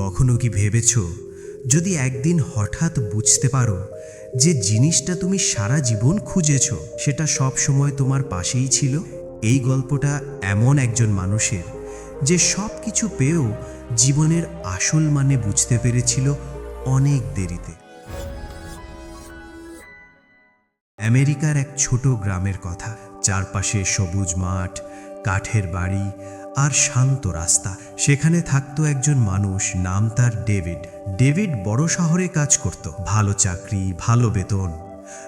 কখনো কি ভেবেছ, যদি একদিন হঠাৎ বুঝতে পারো যে জিনিসটা তুমি সারা জীবন খুঁজেছ, সেটা সব সময় তোমার পাশেই ছিল? এই গল্পটা এমন একজন মানুষের, যে সব কিছু পেয়েও জীবনের আসল মানে বুঝতে পেরেছিল অনেক দেরিতে। আমেরিকার এক ছোট গ্রামের কথা, চারপাশে সবুজ মাঠ, কাঠের বাড়ি আর শান্ত রাস্তা। সেখানে থাকতো একজন মানুষ, নাম তার ডেভিড। ডেভিড বড় শহরে কাজ করত। ভালো চাকরি, ভালো বেতন।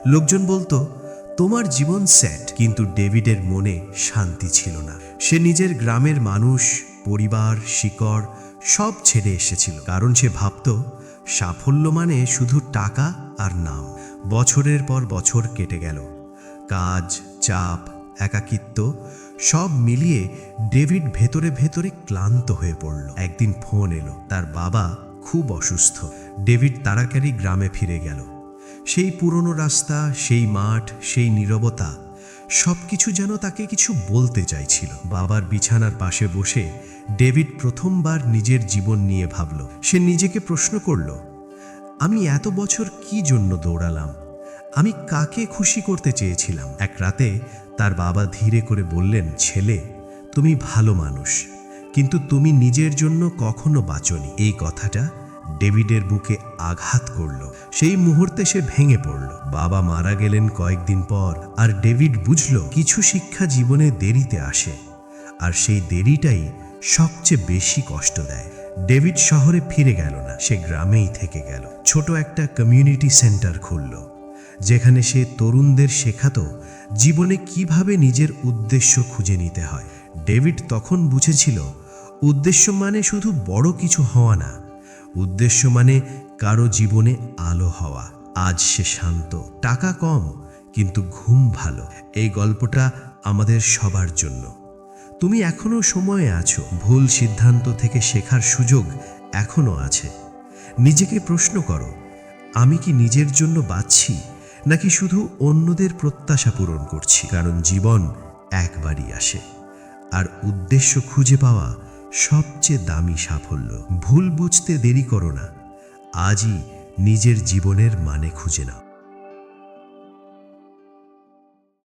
লোকজন বলতো, তোমার জীবন সেট কিন্তু ডেভিডের মনে শান্তি ছিল না। সে নিজের গ্রামের মানুষ, পরিবার, শিকড়, সব ছেড়ে এসেছিল। কারণ সে ভাবত, সাফল্য মানে শুধু টাকা আর নাম। বছরের পর বছর কেটে গেল। কাজ, চাপ, একাকিত্ব সব মিলিয়ে ডেভিড ভেতরে ভেতরে ক্লান্ত হয়ে পড়ল। একদিন ফোন এলো, তার বাবা খুব অসুস্থ। ডেভিড তাড়াতাড়ি গ্রামে ফিরে গেল। সেই পুরনো রাস্তা, সেই মাঠ, সেই নীরবতা সব কিছু যেন তাকে কিছু বলতে চাইছিল। বাবার বিছানার পাশে বসে ডেভিড প্রথমবার নিজের জীবন নিয়ে ভাবল। সে নিজেকে প্রশ্ন করল, আমি এত বছর কি জন্য দৌড়ালাম? আমি কাকে খুশি করতে চেয়েছিলাম? এক রাতে তার বাবা ধীরে করে বললেন, ছেলে, তুমি ভালো মানুষ, কিন্তু তুমি নিজের জন্য কখনো বাঁচনি। এই কথাটা ডেভিডের বুকে আঘাত করল। সেই মুহূর্তে সে ভেঙে পড়ল। বাবা মারা গেলেন কয়েকদিন পর, আর ডেভিড বুঝল কিছু শিক্ষা জীবনে দেরিতে আসে, আর সেই দেরিটাই সবচেয়ে বেশি কষ্ট দেয়। ডেভিড শহরে ফিরে গেল না, সে গ্রামেই থেকে গেল। ছোট একটা কমিউনিটি সেন্টার খুলল। যেখানে সে তরুণদের শেখাতো জীবনে কীভাবে নিজের উদ্দেশ্য খুঁজে নিতে হয়। ডেভিড তখন বুঝেছিল, উদ্দেশ্য মানে শুধু বড় কিছু হওয়া না। উদ্দেশ্য মানে কারও জীবনে আলো হওয়া। আজ সে শান্ত, টাকা কম, কিন্তু ঘুম ভালো। এই গল্পটা আমাদের সবার জন্য। তুমি এখনও সময়ে আছো। ভুল সিদ্ধান্ত থেকে শেখার সুযোগ এখনও আছে। নিজেকে প্রশ্ন করো আমি কি নিজের জন্য বাঁচছি, নাকি শুধু অন্যদের প্রত্যাশা পূরণ করছি? কারণ জীবন একবারই আসে, আর উদ্দেশ্য খুঁজে পাওয়া সবচেয়ে দামি সাফল্য। ভুল বুঝতে দেরি করো না, আজই নিজের জীবনের মানে খুঁজে নাও।